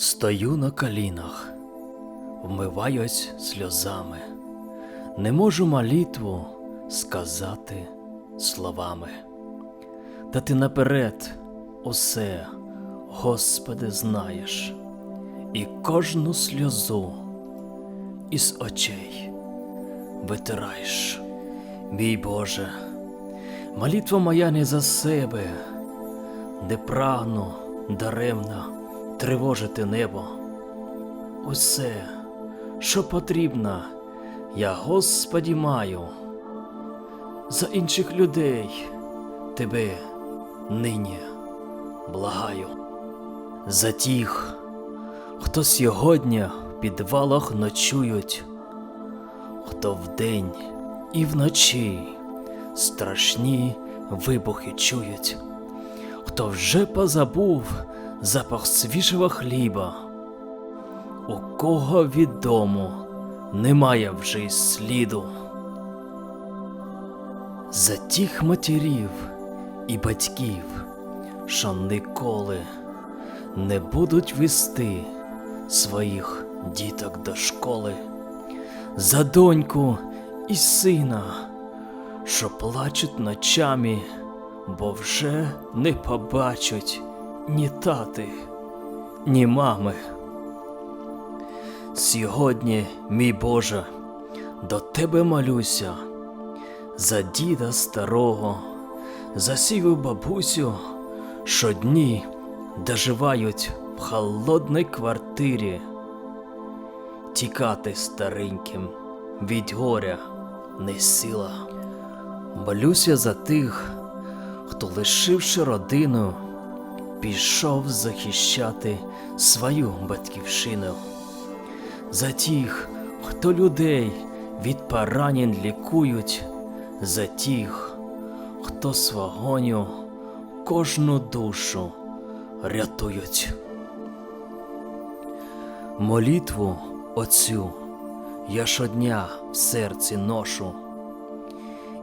Стою на колінах, вмиваюсь сльозами, не можу молитву сказати словами. Та ти наперед усе, Господи, знаєш, і кожну сльозу із очей витираєш. Мій Боже, молитва моя не за себе, де прагну даремно тривожити небо. Усе, що потрібно, я, Господі, маю. За інших людей тебе нині благаю. За тих, хто сьогодні в підвалах ночують, хто вдень і вночі страшні вибухи чують, хто вже позабув запах свіжого хліба, у кого від дому немає вже й сліду. За тих матерів і батьків, що ніколи не будуть вести своїх діток до школи, за доньку і сина, що плачуть ночами, бо вже не побачать ні тати, ні мами. Сьогодні, мій Боже, до Тебе молюся за діда старого, за сіву бабусю, що дні доживають в холодній квартирі. Тікати стареньким від горя не сила. Молюся за тих, хто, лишивши родину, пішов захищати свою батьківщину. За тих, хто людей від поранень лікують, за тих, хто з кожну душу рятують. Молитву оцю я щодня в серці ношу,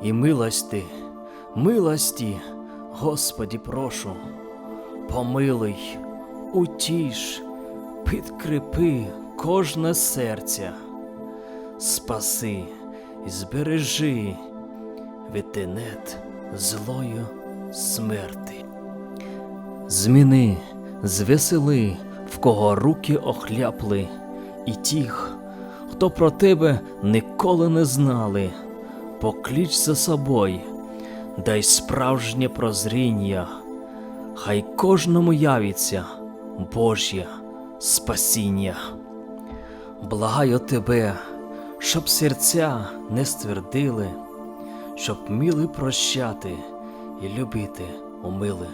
і милости, милості, Господі, прошу, помилуй, утіш, підкріпи кожне серця, спаси і збережи від злою смерти. Зміни, звесели, в кого руки охляпли, і тих, хто про тебе ніколи не знали, покліч за собою, дай справжнє прозріння, хай кожному явиться Божє спасіння. Благаю тебе, щоб серця не ствердили, щоб вміли прощати і любити умили.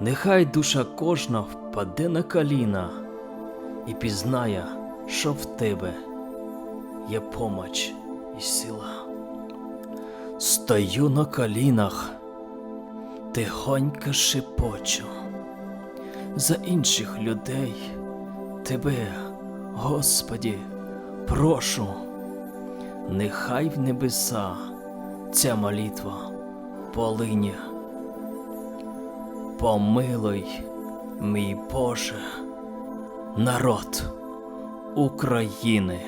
Нехай душа кожна впаде на коліна і пізнає, що в тебе є помоч і сила. Стою на колінах, тихонько шепочу за інших людей тебе, Господі, прошу, нехай в небеса ця молитва полиня. Помилуй, мій Боже, народ України.